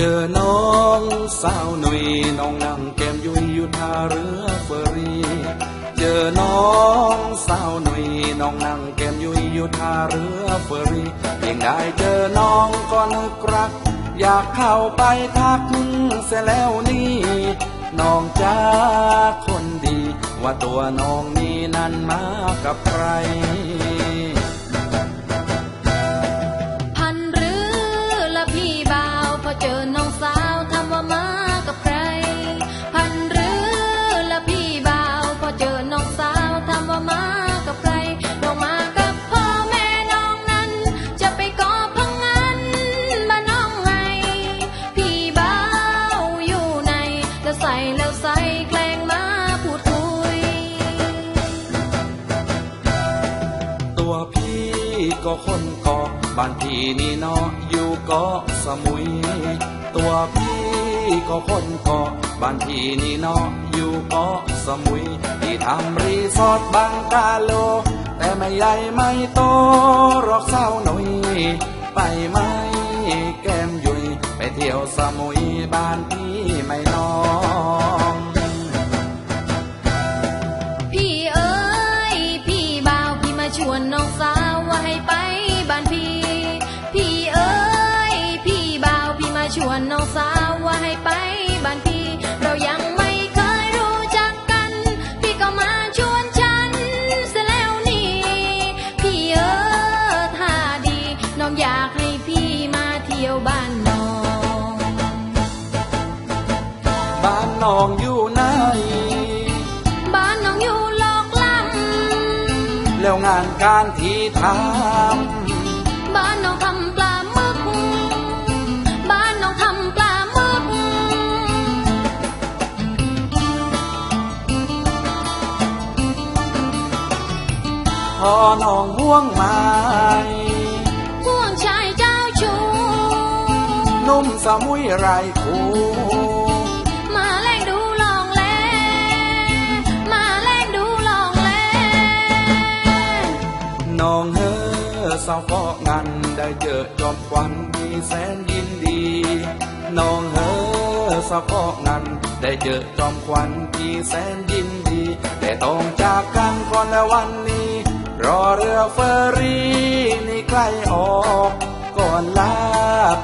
จอน้องสาวหนุ่ยน้องนั่งแก้มยุยอยู่ท่าเรือเฟอร์รี่ เจอน้องสาวหนุ่ยน้องนั่งแก้มยุยอยู่ท่าเรือเฟอร์รี่เพียงได้เจอน้องก็นึกรัก อยากเข้าไปทักเสียแล้วนี่น้องจ้าคนดี ว่าตัวน้องนี่นั้นมากับใคร ก็คนเกาะบ้านพี่นี่เนาะอยู่เกาะสมุย ตัวพี่ก็คนเกาะบ้านพี่นี่เนาะอยู่เกาะสมุยที่ทำรีสอร์ทบางกาโล แต่ไม่ใหญ่ไม่โตหรอกเศร้าหน่อยไปไหมแก้มยุยไปเที่ยวสมุยบ้านพี่ไม่นอง องสาวว่าให้ไปบ้านพี่ เรายังไม่เคยรู้จักกัน พี่ก็มาชวนฉันเสียแล้วนี่ พี่เอ๋ยถ้าดี น้องอยากให้พี่มาเที่ยวบ้านน้อง บ้านน้องอยู่ไหน บ้านน้องอยู่หลอกลำแล้วงานการที่ทบ้านน้องทำ พอน้องห่วงไม้ห่วงชายเจ้าชู้นุ่มสมุยไรคูมาแลกดูลองแล มาแลกดูลองแล น้องเฮอสาวฟอกงันได้เจอจอมควันที่แสนยินดี น้องเฮอสาวฟอกงันได้เจอจอมควันที่แสนยินดี แต่ต้องจากกันก่อนแล้ววันนี้ รอเรือเฟอร์รี่นี่ใกล้ออกก่อนลา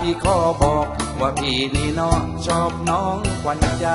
พี่ขอบอก ว่าพี่นี่เนาะชอบน้องควันใจ